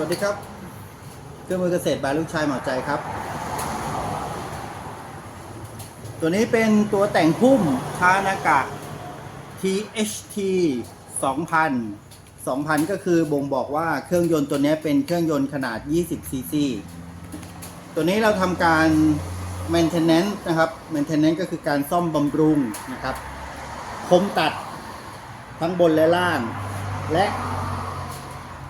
วัสดีครับ เครื่องมือเกษตรบายลูกชายหมอใจครับ ตัวนี้เป็นตัวแต่งพุ่มทานากะ THT 2000 2000 ก็คือบ่งบอกว่าเครื่องยนต์ตัวนี้เป็นเครื่องยนต์ขนาด 20ซีซีตัวนี้เราทำการ maintenance นะครับ maintenance ก็คือการซ่อมบำรุงนะครับ คมตัดทั้งบนและล่าง และ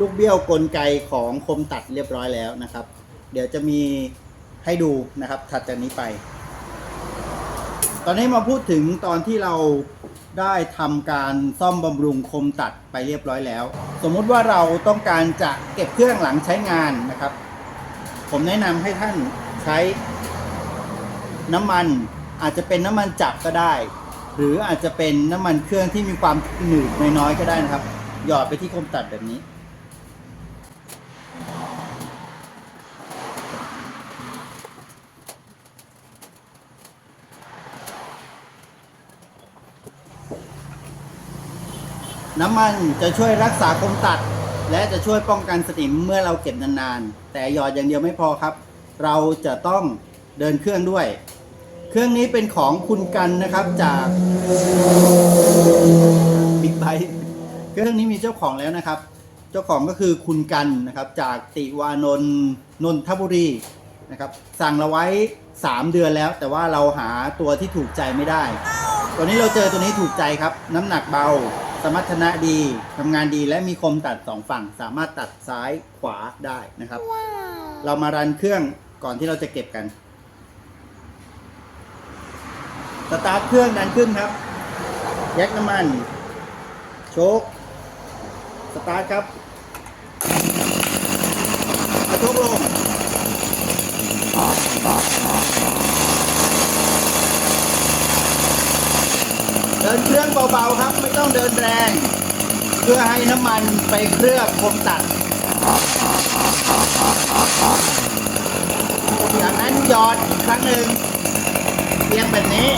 ลูกเบี้ยวกลไกของคมตัดเรียบร้อยแล้วนะครับ เดี๋ยวจะมีให้ดูนะครับถัดจากนี้ไป ตอนนี้มาพูดถึงตอนที่เราได้ทำการซ่อมบำรุงคมตัดไปเรียบร้อยแล้ว สมมุติว่าเราต้องการจะเก็บเครื่องหลังใช้งานนะครับ ผมแนะนำให้ท่านใช้น้ำมันอาจจะเป็นน้ำมันจับก็ได้ หรืออาจจะเป็นน้ำมันเครื่องที่มีความหนืดน้อยๆก็ได้นะครับ หยอดไปที่คมตัดแบบนี้ น้ำมันจะช่วยรักษาคมตัด และจะช่วยป้องกันสนิมเมื่อเราเก็บนานๆ แต่หยอดอย่างเดียวไม่พอครับ เราจะต้องเดินเครื่องด้วย เครื่องนี้เป็นของคุณกันนะครับจากบิ๊กไบค์เครื่องนี้มีเจ้าของแล้วนะครับ เจ้าของก็คือคุณกันนะครับ จากติวานนท์นนทบุรีนะครับสั่งเราไว้ 3 เดือนแล้ว แต่ว่าเราหาตัวที่ถูกใจไม่ได้ ตัวนี้เราเจอตัวนี้ถูกใจครับ น้ำหนักเบา สมรรถนะดีทำงานดีและมีคมตัดสองฝั่ง สามารถตัดซ้ายขวาได้นะครับ เรามารันเครื่องก่อนที่เราจะเก็บกัน สตาร์ทเครื่องดันขึ้นครับแยกน้ำมัน โชคสตาร์ทครับกระทุกลง ดินเครื่องเบาๆครับ ไม่ต้องเดินแรง เพื่อให้น้ำมันไปเคลือบคมตัด จากนั้นหยอดอีกครั้งหนึ่งเรียงแบบนี้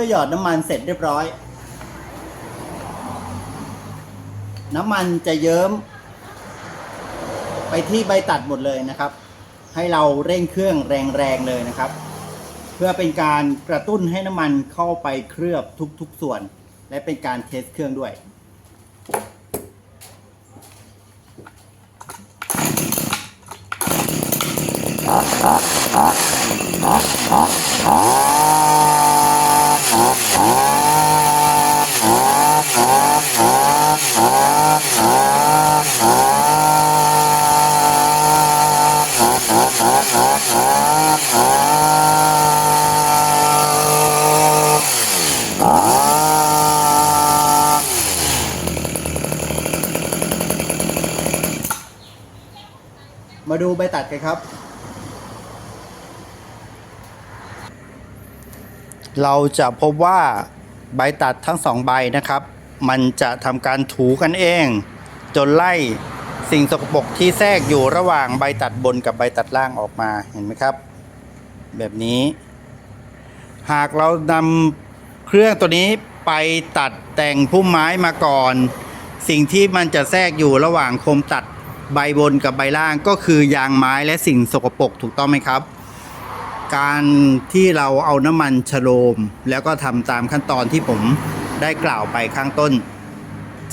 อหยอดน้ำมันเสร็จเรียบร้อย น้ำมันจะเยิ้ม ไปที่ใบตัดหมดเลยนะครับ ให้เราเร่งเครื่องแรงๆเลยนะครับ เพื่อเป็นการกระตุ้นให้น้ำมันเข้าไปเคลือบทุกๆส่วน และเป็นการเทสเครื่องด้วยมา กันครับ เราจะพบว่าใบตัดทั้งสองใบนะครับ มันจะทำการถูกันเอง จนไล่สิ่งสกปรกที่แทรกอยู่ระหว่างใบตัดบนกับใบตัดล่างออกมาเห็นไหมครับ แบบนี้ หากเรานำเครื่องตัวนี้ไปตัดแต่งพุ่มไม้มาก่อน สิ่งที่มันจะแทรกอยู่ระหว่างคมตัด ใบบนกับใบล่างก็คือยางไม้และสิ่งสกปรกถูกต้องไหมครับ การที่เราเอาน้ำมันฉโลม แล้วก็ทำตามขั้นตอนที่ผมได้กล่าวไปข้างต้น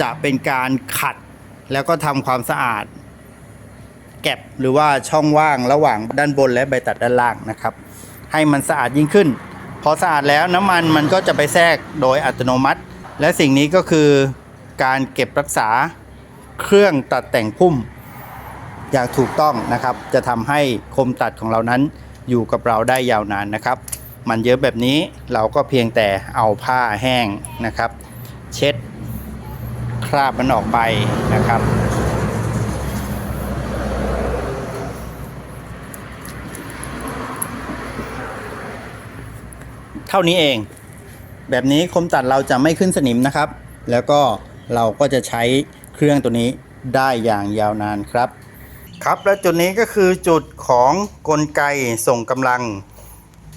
จะเป็นการขัดแล้วก็ทำความสะอาด แก็บหรือว่าช่องว่างระหว่างด้านบนและใบตัดด้านล่างนะครับ ให้มันสะอาดยิ่งขึ้น พอสะอาดแล้วน้ำมันมันก็จะไปแทรกโดยอัตโนมัติ และสิ่งนี้ก็คือการเก็บรักษาเครื่องตัดแต่งพุ่ม อย่างถูกต้องนะครับ จะทำให้คมตัดของเรานั้นอยู่กับเราได้ยาวนานนะครับ มันเยอะแบบนี้เราก็เพียงแต่เอาผ้าแห้งนะครับ เช็ดคราบมันออกไปนะครับ เท่านี้เอง แบบนี้คมตัดเราจะไม่ขึ้นสนิมนะครับ แล้วก็เราก็จะใช้เครื่องตัวนี้ได้อย่างยาวนานครับ ครับและจุดนี้ก็คือจุดของกลไกส่งกำลัง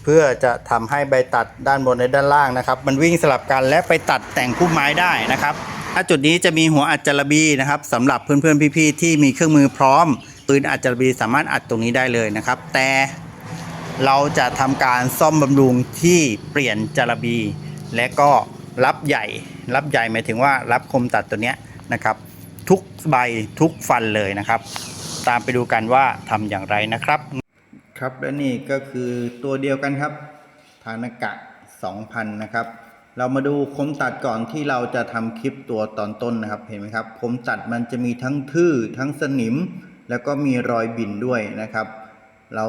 เพื่อจะทำให้ใบตัดด้านบนและด้านล่างนะครับ มันวิ่งสลับกันและไปตัดแต่งคู่มไม้ได้นะครับถ้าจุดนี้จะมีหัวอัดจารบีนะครับสำหรับเพื่อนๆพี่ๆที่มีเครื่องมือพร้อมปืนอัดจารบีสามารถอัดตรงนี้ได้เลยนะครับ แต่เราจะทำการซ่อมบำรุงที่เปลี่ยนจารบี และก็รับใหญ่รับใหญ่หมายถึงว่ารับคมตัดตัวเนี้ยนะครับ ทุกใบทุกฟันเลยนะครับ ตามไปดูกันว่าทำอย่างไรนะครับ ครับและนี่ก็คือตัวเดียวกันครับทานากะ 2,000 นะครับ เรามาดูคมตัดก่อนที่เราจะทำคลิปตัวตอนต้นนะครับเห็นไหมครับคมตัดมันจะมีทั้งทื่อทั้งสนิม แล้วก็มีรอยบินด้วยนะครับ เรา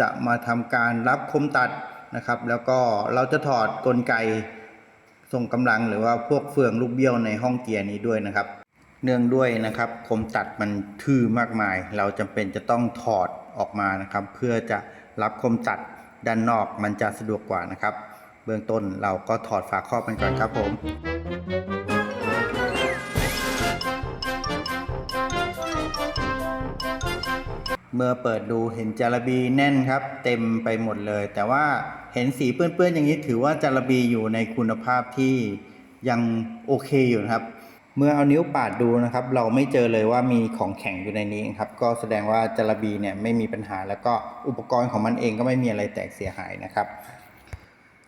จะมาทำการรับคมตัดนะครับ แล้วก็เราจะถอดกลไกส่งกำลังหรือว่าพวกเฟืองลูกเบี้ยวในห้องเกียร์นี้ด้วยนะครับ เนื่องด้วยนะครับคมตัดมันทื่อมากมาย เราจำเป็นจะต้องถอดออกมานะครับ เพื่อจะรับคมตัดด้านนอกมันจะสะดวกกว่านะครับ เบื้องต้นเราก็ถอดฝาครอบมันก่อนครับผมเมื่อเปิดดูเห็นจารบีแน่นครับ เต็มไปหมดเลย แต่ว่าเห็นสีเปื้อนๆอย่างนี้ถือว่าจารบีอยู่ในคุณภาพที่ยังโอเคอยู่นะครับ เมื่อเอานิ้วปาดดูนะครับ เราไม่เจอเลยว่ามีของแข็งอยู่ในนี้ครับ ก็แสดงว่าจาระบีเนี่ยไม่มีปัญหา แล้วก็อุปกรณ์ของมันเองก็ไม่มีอะไรแตกเสียหายนะครับ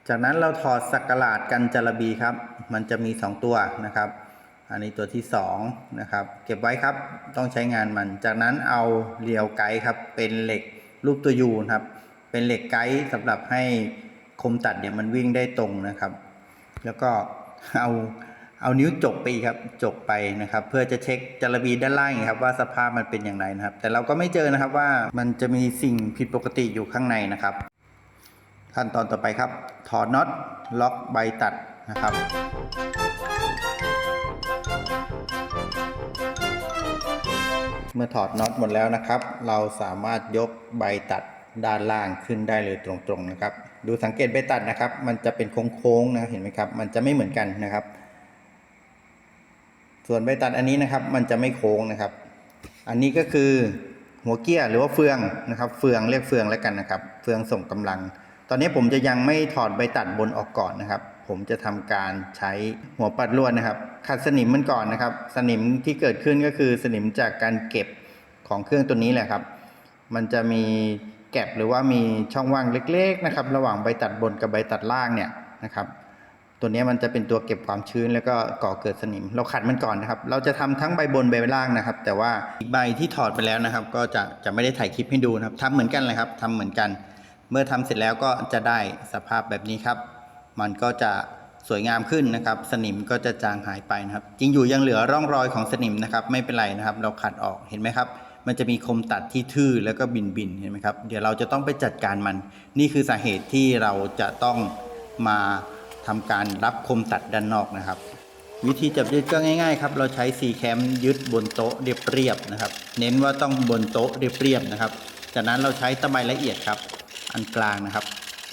จากนั้นเราถอดสักหลาดกันจาระบีครับ มันจะมี 2 ตัวนะครับ อันนี้ตัวที่2นะครับเก็บไว้ครับต้องใช้งานมัน จากนั้นเอาเรียวไกด์ครับ เป็นเหล็กรูปตัวยูนะครับ เป็นเหล็กไกด์สำหรับให้คมตัดเนี่ยมันวิ่งได้ตรงนะครับ แล้วก็เอา เอานิ้วจกไปครับจกไปนะครับ เพื่อจะเช็คจารบีด้านล่างครับว่าสภาพมันเป็นอย่างไรนะครับ แต่เราก็ไม่เจอนะครับว่ามันจะมีสิ่งผิดปกติอยู่ข้างในนะครับ ขั้นตอนต่อไปครับ ถอดน็อตล็อกใบตัดนะครับเมื่อถอดน็อตหมดแล้วนะครับ เราสามารถยกใบตัดด้านล่างขึ้นได้เลยตรงๆนะครับ ดูสังเกตใบตัดนะครับ มันจะเป็นโค้งๆนะเห็นไหมครับ มันจะไม่เหมือนกันนะครับ ส่วนใบตัดอันนี้นะครับ มันจะไม่โค้งนะครับ อันนี้ก็คือหัวเกี้ยร์หรือว่าเฟืองนะครับ เฟืองเรียกเฟืองแล้วกันนะครับ เฟืองส่งกำลัง ตอนนี้ผมจะยังไม่ถอดใบตัดบนออกก่อนนะครับ ผมจะทำการใช้หัวปัดลวดนะครับ ขัดสนิมมันก่อนนะครับ สนิมที่เกิดขึ้นก็คือสนิมจากการเก็บของเครื่องตัวนี้แหละครับ มันจะมีแก็บหรือว่ามีช่องว่างเล็ก ๆ นะครับ ระหว่างใบตัดบนกับใบตัดล่างเนี่ยนะครับ ตัวนี้มันจะเป็นตัวเก็บความชื้นแล้วก็ก่อเกิดสนิม เราขัดมันก่อนนะครับ เราจะทำทั้งใบบนใบล่างนะครับ แต่ว่าอีกใบที่ถอดไปแล้วนะครับ ก็จะจะไม่ได้ถ่ายคลิปให้ดูนะครับทำเหมือนกันเลยครับทำเหมือนกัน เมื่อทำเสร็จแล้วก็จะได้สภาพแบบนี้ครับ มันก็จะสวยงามขึ้นนะครับ สนิมก็จะจางหายไปนะครับ จริงอยู่ยังเหลือร่องรอยของสนิมนะครับ ไม่เป็นไรนะครับ เราขัดออกเห็นไหมครับ มันจะมีคมตัดที่ทื่อแล้วก็บินบินเห็นไหมครับ เดี๋ยวเราจะต้องไปจัดการมัน นี่คือสาเหตุที่เราจะต้องมา ทำการรับคมตัดด้านนอกนะครับ วิธีจับยึดก็ง่าย ๆ ครับ เราใช้ซีแคมยึดบนโต๊ะเรียบๆนะครับ เน้นว่าต้องบนโต๊ะเรียบๆนะครับ จากนั้นเราใช้ตะไบละเอียดครับ อันกลางนะครับ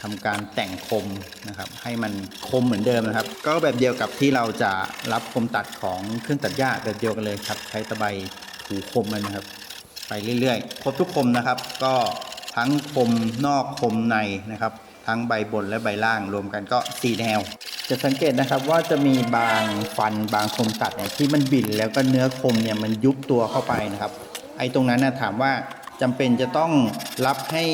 ทำการแต่งคมนะครับ ให้มันคมเหมือนเดิมนะครับ ก็แบบเดียวกับที่เราจะรับคมตัดของเครื่องตัดหญ้าแบบเดียวกันเลยครับ ใช้ตะไบถูคมมันนะครับ ไปเรื่อยๆ ครบทุกคมนะครับ ก็ ทั้งคมนอกคมในนะครับ ทั้งใบบนและใบล่างรวมกันก็ 4 แนว จะสังเกตนะครับว่าจะมีบางฟันบางคมตัดเนี่ยที่มันบิ่นแล้วก็เนื้อคมเนี่ยมันยุบตัวเข้าไปนะครับ ไอ้ตรงนั้นนะถามว่าจำเป็นจะต้องรับให้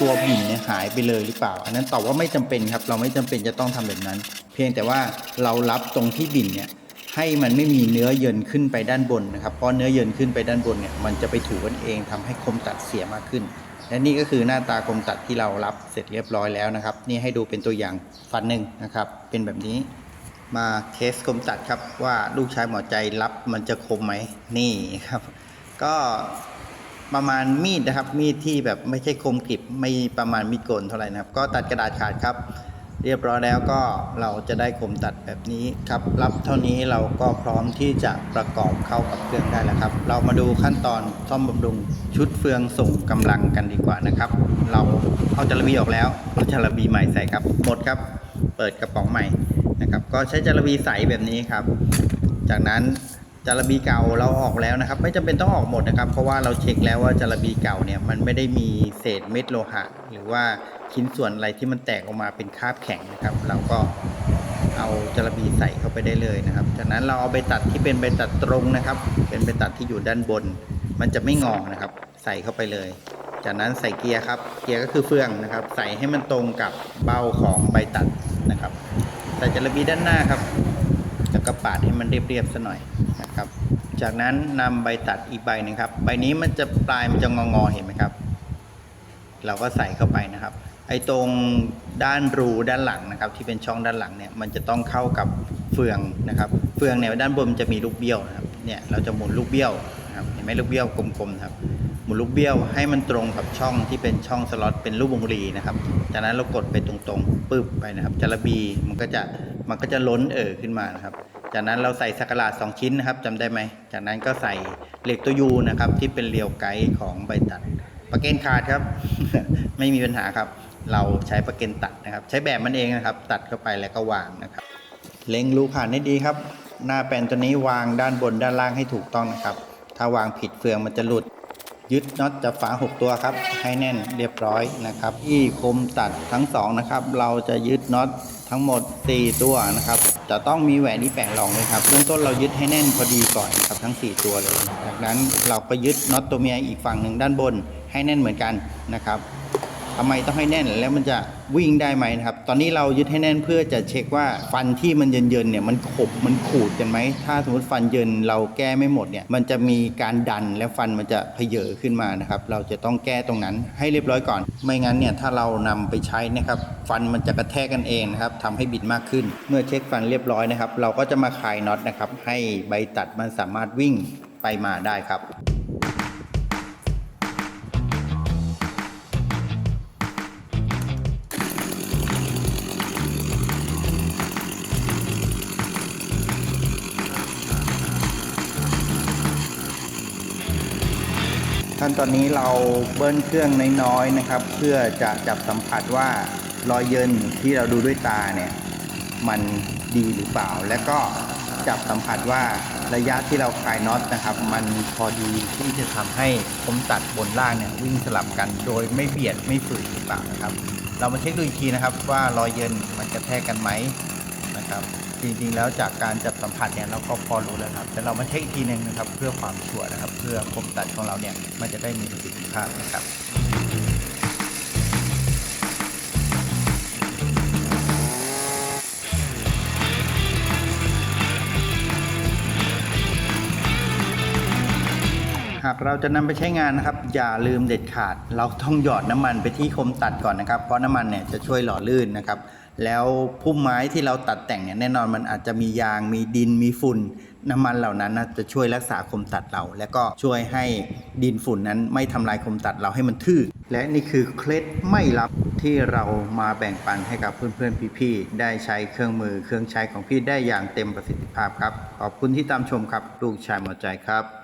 ตัวบิ่นเนี่ยหายไปเลยหรือเปล่า อันนั้นตอบว่าไม่จำเป็นครับ เราไม่จำเป็นจะต้องทำแบบนั้น เพียงแต่ว่าเรารับตรงที่บิ่นเนี่ย ให้มันไม่มีเนื้อเยินขึ้นไปด้านบนนะครับ เพราะเนื้อเยินขึ้นไปด้านบนเนี่ยมันจะไปถูกันเองทำให้คมตัดเสียมากขึ้น และนี่ก็คือหน้าตาคมตัดที่เรารับเสร็จเรียบร้อยแล้วนะครับ นี่ให้ดูเป็นตัวอย่างฟันหนึ่งนะครับ เป็นแบบนี้มาเทสคมตัดครับว่าลูกชายหมอใจรับมันจะคมไหมนี่ครับ ก็ประมาณมีดนะครับมีดที่แบบไม่ใช่คมกริบไม่ประมาณมีดโกนเท่าไหร่นะครับ ก็ตัดกระดาษขาดครับ เรียบร้อยแล้วก็เราจะได้คมตัดแบบนี้ครับ รับเท่านี้เราก็พร้อมที่จะประกอบเข้ากับเครื่องได้แล้วครับ เรามาดูขั้นตอนซ่อมบำรุงชุดเฟืองส่งกำลังกันดีกว่านะครับ เราเอาจาระบีออกแล้วเอาจาระบีใหม่ใส่ครับ หมดครับ เปิดกระป๋องใหม่นะครับ ก็ใช้จาระบีใสแบบนี้ครับ จากนั้น จารบีเก่าเราออกแล้วนะครับ ไม่จำเป็นต้องออกหมดนะครับ เพราะว่าเราเช็คแล้วว่าจารบีเก่าเนี่ยมันไม่ได้มีเศษเม็ดโลหะ หรือว่าชิ้นส่วนอะไรที่มันแตกออกมาเป็นคราบแข็งนะครับ เราก็เอาจารบีใส่เข้าไปได้เลยนะครับ จากนั้นเราเอาไปตัดที่เป็นใบตัดตรงนะครับ เป็นใบตัดที่อยู่ด้านบน มันจะไม่งอนะครับ ใส่เข้าไปเลย จากนั้นใส่เกียร์ครับ เกียร์ก็คือเฟืองนะครับ ใส่ให้มันตรงกับเบ้าของใบตัดนะครับ ใส่จารบีด้านหน้าครับ แล้วก็ปาดให้มันเรียบๆซะหน่อย จากนั้นนำใบตัดอีกใบหนึงครับ ใบนี้มันจะปลายมันจะงอๆเห็นไหมครับ เราก็ใส่เข้าไปนะครับ ไอ้ตรงด้านรูด้านหลังนะครับ ที่เป็นช่องด้านหลังเนี่ยมันจะต้องเข้ากับเฟืองนะครับ เฟืองเนี่ยด้านบนมันจะมีลูกเบี้ยวนะครับ เนี่ยเราจะหมุนลูกเบี้ยวนะครับเห็นไหมลูกเบี้ยวกลมๆครับหมุนลูกเบี้ยวให้มันตรงกับช่องที่เป็นช่องสล็อตเป็นรูปวงรีนะครับ จากนั้นเรากดไปตรงๆปึ๊บไปนะครับจาระบีมันก็จะมันก็จะล้นเอ่อขึ้นมานะครับ จากนั้นเราใส่สักหลาดสองชิ้นนะครับจำได้ไหม จากนั้นก็ใส่เหล็กตัวยูนะครับ ที่เป็นเรียวไกด์ของใบตัดประเกนขาดครับ ไม่มีปัญหาครับ เราใช้ประเกนตัดนะครับ ใช้แบบมันเองนะครับ ตัดเข้าไปแล้วก็วางนะครับ เล็งรูผ่านให้ดีครับ หน้าแปลนตัวนี้วางด้านบนด้านล่างให้ถูกต้องนะครับ ถ้าวางผิดเฟืองมันจะหลุดยึดน็อตจับฝา 6 ตัวครับ ให้แน่นเรียบร้อยนะครับ ที่คมตัดทั้งสองนะครับ เราจะยึดน็อต ทั้งหมด 4 ตัวนะครับ จะต้องมีแหวนที่แปะรองเลยครับเบื้องต้นเรายึดให้แน่นพอดีก่อนครับทั้ง 4 ตัวเลย จากนั้นเราก็ยึดน็อตตัวเมียอีกฝั่งหนึ่งด้านบนให้แน่นเหมือนกันนะครับ ทำไมต้องให้แน่นแล้วมันจะวิ่งได้ไหมนะครับ ตอนนี้เรายึดให้แน่นเพื่อจะเช็คว่าฟันที่มันเยินๆเนี่ยมันขบมันขูดกันไหม ถ้าสมมติฟันเยินเราแก้ไม่หมดเนี่ยมันจะมีการดันและฟันมันจะเพเยอขึ้นมานะครับ เราจะต้องแก้ตรงนั้นให้เรียบร้อยก่อน ไม่งั้นเนี่ยถ้าเรานำไปใช้นะครับฟันมันจะกระแทกกันเองนะครับทำให้บิดมากขึ้น เมื่อเช็คฟันเรียบร้อยนะครับ เราก็จะมาคลายน็อตนะครับให้ใบตัดมันสามารถวิ่งไปมาได้ครับ ขั้นตอนนี้เราเบิ้ลเครื่องน้อยๆนะครับ เพื่อจะจับสัมผัสว่ารอยเยินที่เราดูด้วยตาเนี่ยมันดีหรือเปล่า และก็จับสัมผัสว่าระยะที่เราคลายน็อตนะครับ มันพอดีที่จะทำให้คมตัดบนล่างเนี่ยวิ่งสลับกันโดยไม่เบียดไม่ฝืนหรือเปล่านะครับ เรามาเช็คดูอีกทีนะครับว่ารอยเยินมันกระแทกกันไหมนะครับ จริงๆ แล้วจากการจับสัมผัสเนี่ยเราก็พอรู้แล้วครับ แต่เรามาเช็คอีกทีหนึ่งนะครับ เพื่อความชัวร์นะครับ เพื่อคมตัดของเราเนี่ยมันจะได้มีประสิทธิภาพนะครับหากเราจะนำไปใช้งานนะครับ อย่าลืมเด็ดขาด เราต้องหยอดน้ำมันไปที่คมตัดก่อนนะครับ เพราะน้ำมันเนี่ยจะช่วยหล่อลื่นนะครับ แล้วพุ่มไม้ที่เราตัดแต่งเนี่ยแน่นอนมันอาจจะมียางมีดินมีฝุ่นน้ำมันเหล่านั้นนะจะช่วยรักษาคมตัดเรา และก็ช่วยให้ดินฝุ่นนั้นไม่ทำลายคมตัดเราให้มันทื่อ และนี่คือเคล็ดไม่ลับที่เรามาแบ่งปันให้กับเพื่อนๆพี่ๆได้ใช้เครื่องมือเครื่องใช้ของพี่ได้อย่างเต็มประสิทธิภาพครับขอบคุณที่ตามชมครับลูกชายหมอใจครับ